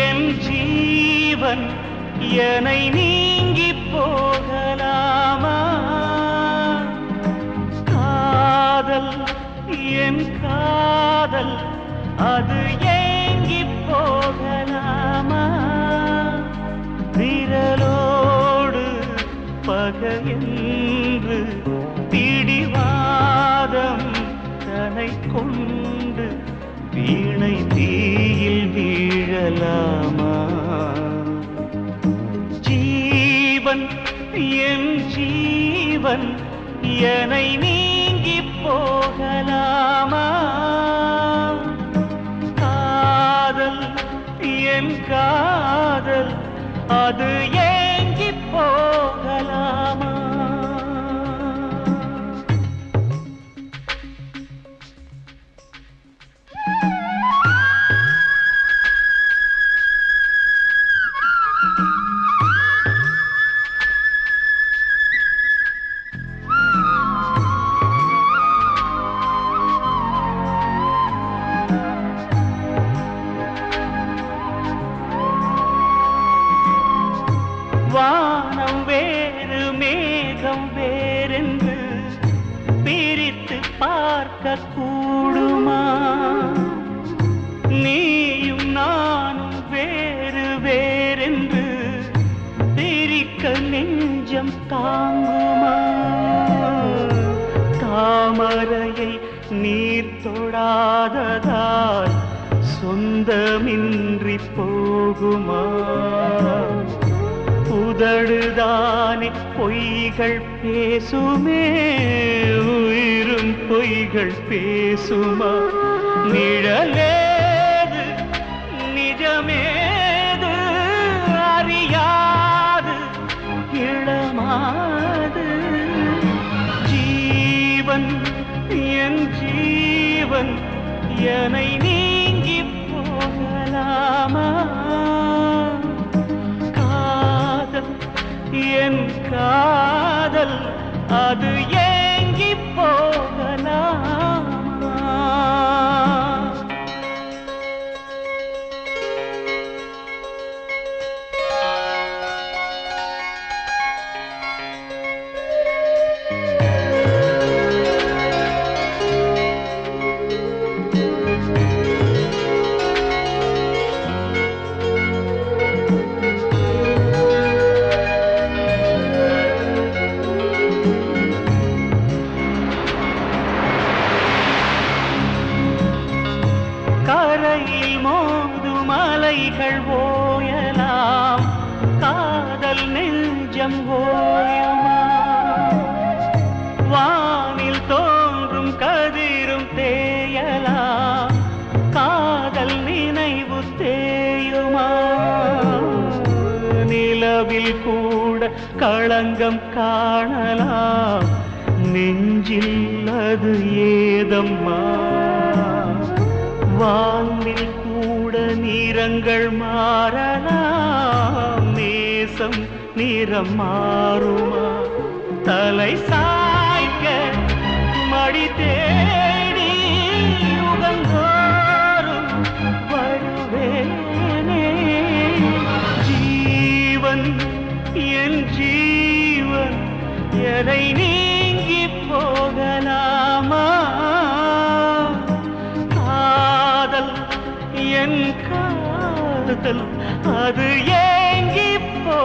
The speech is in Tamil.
என் ஜீவன் என்னை நீங்கி போகலாமா? காதல் என் காதல் அது ஏங்கி போகலாமா? விரலோடு பகையில் ராமா ஜீவன் என் ஜீவன் என்னை நீங்கி போகலாமா? காதல் என் காதல் அது பார்க்க கூடுமா நீயும் நானும் வேறு வேறென்று பிரிக்க நெஞ்சம் தாங்குமா? தாமரையை நீர் தொடாததால் சொந்தமின்றி போகுமா? உதடுதானே பொய்கள் பேசுமே? உயிரும் பொய்கள் பேசுமா? நிழலேது நிஜமேது அறியாது இளமாது. ஜீவன் என் ஜீவன் என்னை நீங்கி போகலாமா? காதல் என் காதல் அது அலைகள் ஓயலாம். காதல் நெஞ்சம் ஓயமா வானில் தோன்றும் கதிரும் தேயலாம். காதல் நினைவு தேயுமா? நிலவில் கூட களங்கம் காணலாம். நெஞ்சில் அது ஏதம்மா? வானில் நிறங்கள் மாறலாம். நேசம் நிறம் மாறுமா தலை சாய்க்க மடி தேடி உகந்தோ என் காதல் அது ஏங்கி போ